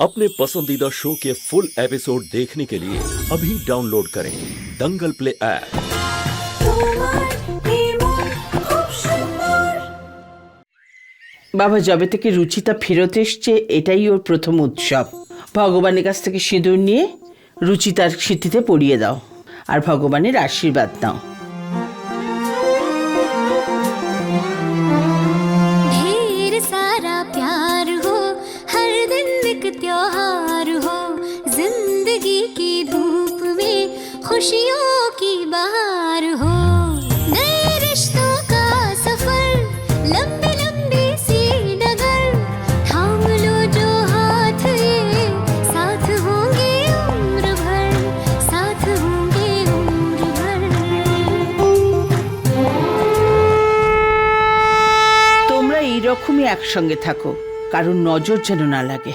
अपने पसंदीदा शो के फुल एपिसोड देखने के लिए अभी डाउनलोड करें दंगल प्ले ऐप তোমার নির্মল খুব সুন্দর বাবা যবে থেকে রুচিতা ফেরত এসছে এটাই ওর প্রথম উৎসব ভগবানের কাছ থেকে সিঁদুর নিয়ে রুচিতার স্মৃতিতে পড়িয়ে দাও আর ভগবানের আশীর্বাদ নাও তোমরা এইরকমই একসঙ্গে থাকো কারণ নজর যেন না লাগে।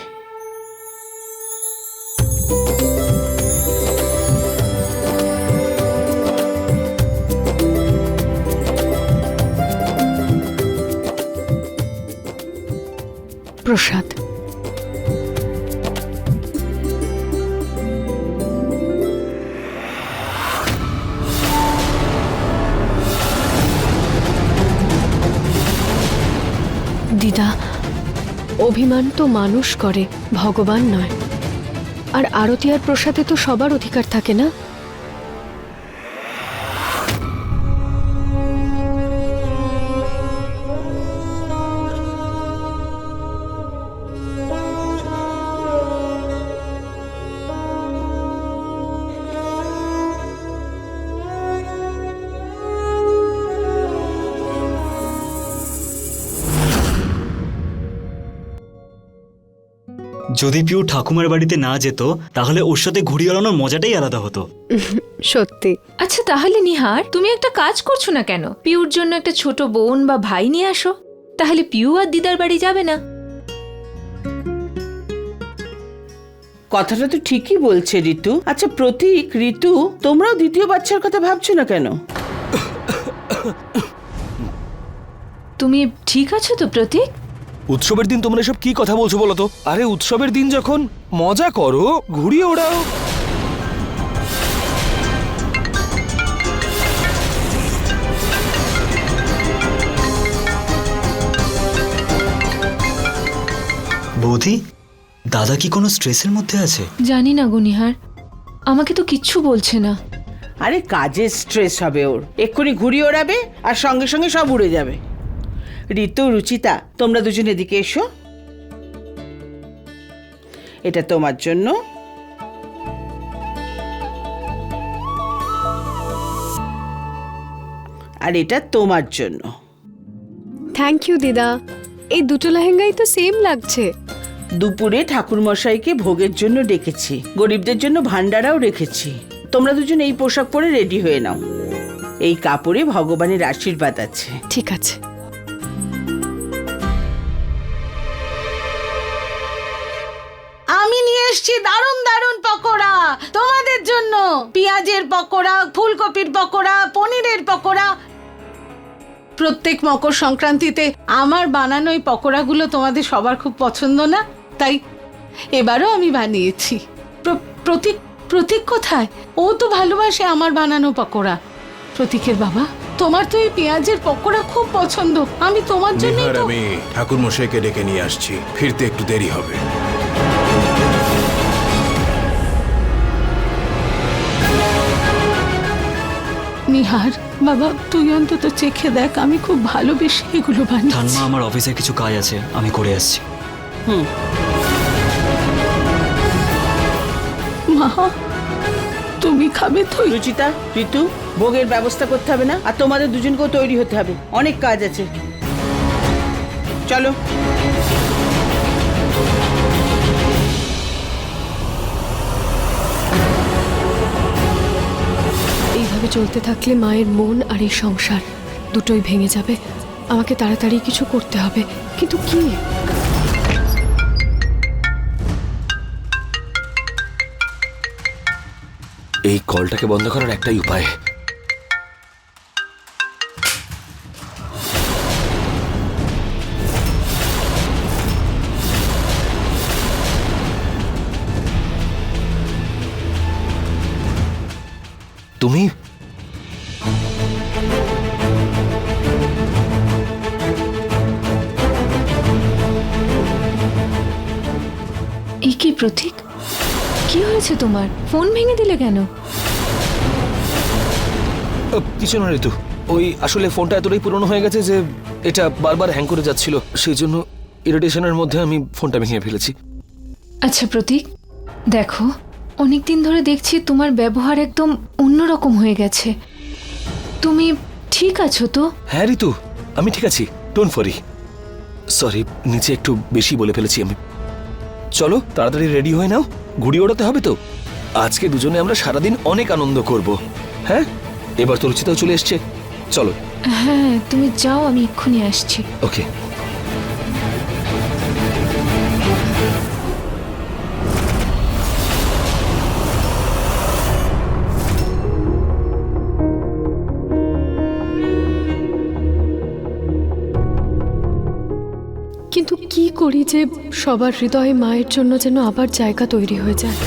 প্রসাদ অভিমান তো মানুষ করে, ভগবান নয়। আর আরতি আর প্রসাদে তো সবার অধিকার থাকে না? যদি পিউ ঠাকুমার বাড়িতে না যেত তাহলে ওর সাথে ঘুড়ি ওড়ানোর মজাটাই আলাদা হতো। সত্যি। আচ্ছা তাহলে নিহার তুমি একটা কাজ করছ না কেন? পিউর জন্য একটা ছোট বোন বা ভাই নিয়ে আসো। তাহলে পিউ আর দিদার বাড়ি যাবে না। কথাটা তো ঠিকই বলছে ঋতু। আচ্ছা প্রতীক ঋতু তোমরাও দ্বিতীয় বাচ্চার কথা ভাবছ না কেন? তুমি ঠিক আছো তো প্রতীক? উৎসবের দিন তোমরা এসব কি কথা বলছো বলো তো? আরে উৎসবের দিন যখন মজা করো ঘুরিয়ে ওড়াও। বৌদি দাদা কি কোনো স্ট্রেসের মধ্যে আছে? জানি না গো নিহার। আমাকে তো কিচ্ছু বলছে না। আরে কাজের স্ট্রেস হবে ওর। এক্ষুনি ঘুরিয়ে ওড়াবে আর সঙ্গে সঙ্গে সব উড়ে যাবে। ঋতু রুচিতা তোমরা দুজন এদিকে এসো। এটা তোমার জন্য। আর এটা তোমার জন্য। থ্যাংক ইউ দিদা। এই দুটো লেহেঙ্গাই তো সেম লাগছে। দুপুরে ঠাকুরমশাইকে ভোগের জন্য ডেকেছি। গরিবদের জন্য ভান্ডারাও রেখেছি। তোমরা দুজন এই পোশাক পরে রেডি হয়ে নাও। এই কাপড়ে ভগবানের আশীর্বাদ আছে। ঠিক আছে। এসেছি দারুণ দারুণ পকোড়া। তোমাদের জন্য পেঁয়াজের পকোড়া ফুলকপির পকোড়া পনিরের পকোড়া। প্রত্যেক মকর সংক্রান্তিতে আমার বানানো এই পকোড়াগুলো তোমাদের সবার খুব পছন্দ না? তাই এবারও আমি বানিয়েছি। প্রতীক প্রতীক কোথায়? ও তো ভালোবাসে আমার বানানো পকোড়া। প্রতীকের বাবা তোমার তো এই পেঁয়াজের পকোড়া খুব পছন্দ। আমি তোমার আমি ঠাকুর মশাইকে ডেকে নিয়ে আসছি। ফিরতে একটু দেরি হবে। নিহার বাবা তুই অন্তত চেখে দেখ আমি খুব ভালোবেসে এগুলো বানিয়েছি। ঠান্মা আমার অফিসে কিছু কাজ আছে আমি করে আসছি। হুম। মা তুমি খাবে তো রুচিতা ঋতু ভোগের ব্যবস্থা করতে হবে না আর তোমাদের দুজনকেও তৈরি হতে হবে। অনেক কাজ আছে। চলো। চলতে থাকলে মায়ের মন আর এই সংসার দুটোই ভেঙে যাবে। আমাকে তাড়াতাড়ি কিছু করতে হবে। কিন্তু কি? এই কলটাকে বন্ধ করার একটাই উপায়। তুমি প্রতীক? কি হয়েছে তোমার? ফোন ভেঙে দিলে কেন? কিছু না ঋতু। ওই আসলে ফোনটা এতটাই পুরনো হয়ে গেছে যে এটা বারবার হ্যাং করে যাচ্ছিল। সেই জন্য ইরিটেশনের মধ্যে আমি ফোনটা ভেঙে ফেলেছি। আচ্ছা প্রতীক দেখো অনেক দিন ধরে দেখছি তোমার ব্যবহার একদম অন্যরকম হয়ে গেছে। তুমি ঠিক আছো তো? হ্যাঁ ঋতু আমি ঠিক আছি। ডোন্ট ফরি সরি নিচে একটু বেশি বলে ফেলেছি আমি। চলো তাড়াতাড়ি রেডি হয়ে নাও। ঘুড়ি ওড়াতে হবে তো। আজকে দুজনে আমরা সারাদিন অনেক আনন্দ করব। হ্যাঁ? এবার তো রুচিতাও চলে এসছে। চলো। হ্যাঁ তুমি যাও আমি এক্ষুনি আসছি। ওকে করি যে সবার হৃদয়ে মায়ের জন্য যেন আবার জায়গা তৈরি হয়ে যায়।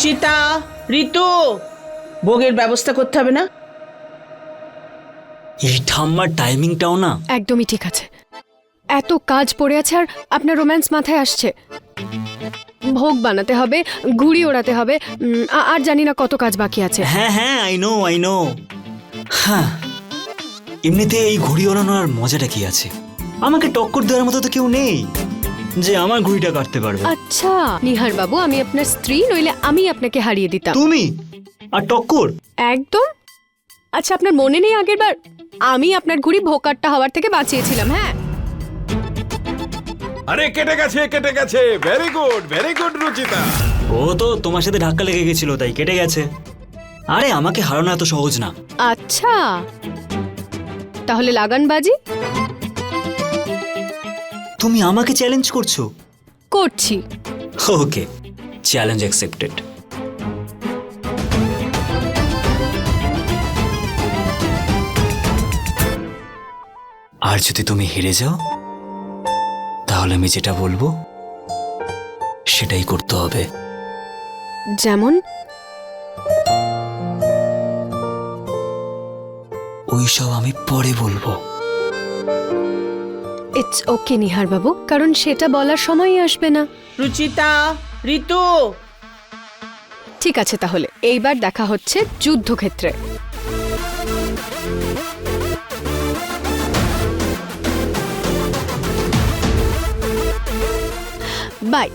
রুচিতা ঋতু ভোগের ব্যবস্থা করতে হবে না? এই ঠাম্মার টাইমিংটাও না। একদমই ঠিক আছে। এত কাজ পড়ে আছে আর আপনার রোম্যান্স মাথায় আসছে। ভোগ বানাতে হবে ঘুড়ি ওড়াতে হবে উম, আ- আর জানি না কত কাজ বাকি আছে। হ্যাঁ হ্যাঁ আই নো আই নো হ্যাঁ এমনিতে এই ঘুড়ি ওড়ানোর আর মজাটা কি আছে? আমাকে টক্কর দেওয়ার মতো তো কেউ নেই। যে আমার ঘুড়িটা কাটতে পারবে। আচ্ছা নিহার বাবু আমি আপনার স্ত্রী নইলে আমি আপনাকে হারিয়ে দিতাম। তুমি? আর টক্কর? একদম। আচ্ছা আপনার মনে নেই আগের বার আমি আপনার ঘুড়ি ভোকারটা হওয়ার থেকে বাঁচিয়েছিলাম হ্যাঁ? আরে কেটে গেছে কেটে গেছে। Very good very good Ruchita. ও তো তোমার সাথে ধাক্কা লেগে গেছিল তাই কেটে গেছে। আরে আমাকে হারানো এত সহজ না। আচ্ছা। তাহলে লাগান বাজি তুমি আমাকে চ্যালেঞ্জ করছ? করছি। ওকে চ্যালেঞ্জ অ্যাকসেপ্টেড আর যদি তুমি হেরে যাও তাহলে আমি যেটা বলব সেটাই করতে হবে। যেমন? ওইসব আমি পরে বলব। ইটস ওকে নিহার বাবু কারণ সেটা বলার সময়ই আসবে না। রুচিতা ঋতু। ঠিক আছে তাহলে এইবার দেখা হচ্ছে যুদ্ধক্ষেত্রে। বাই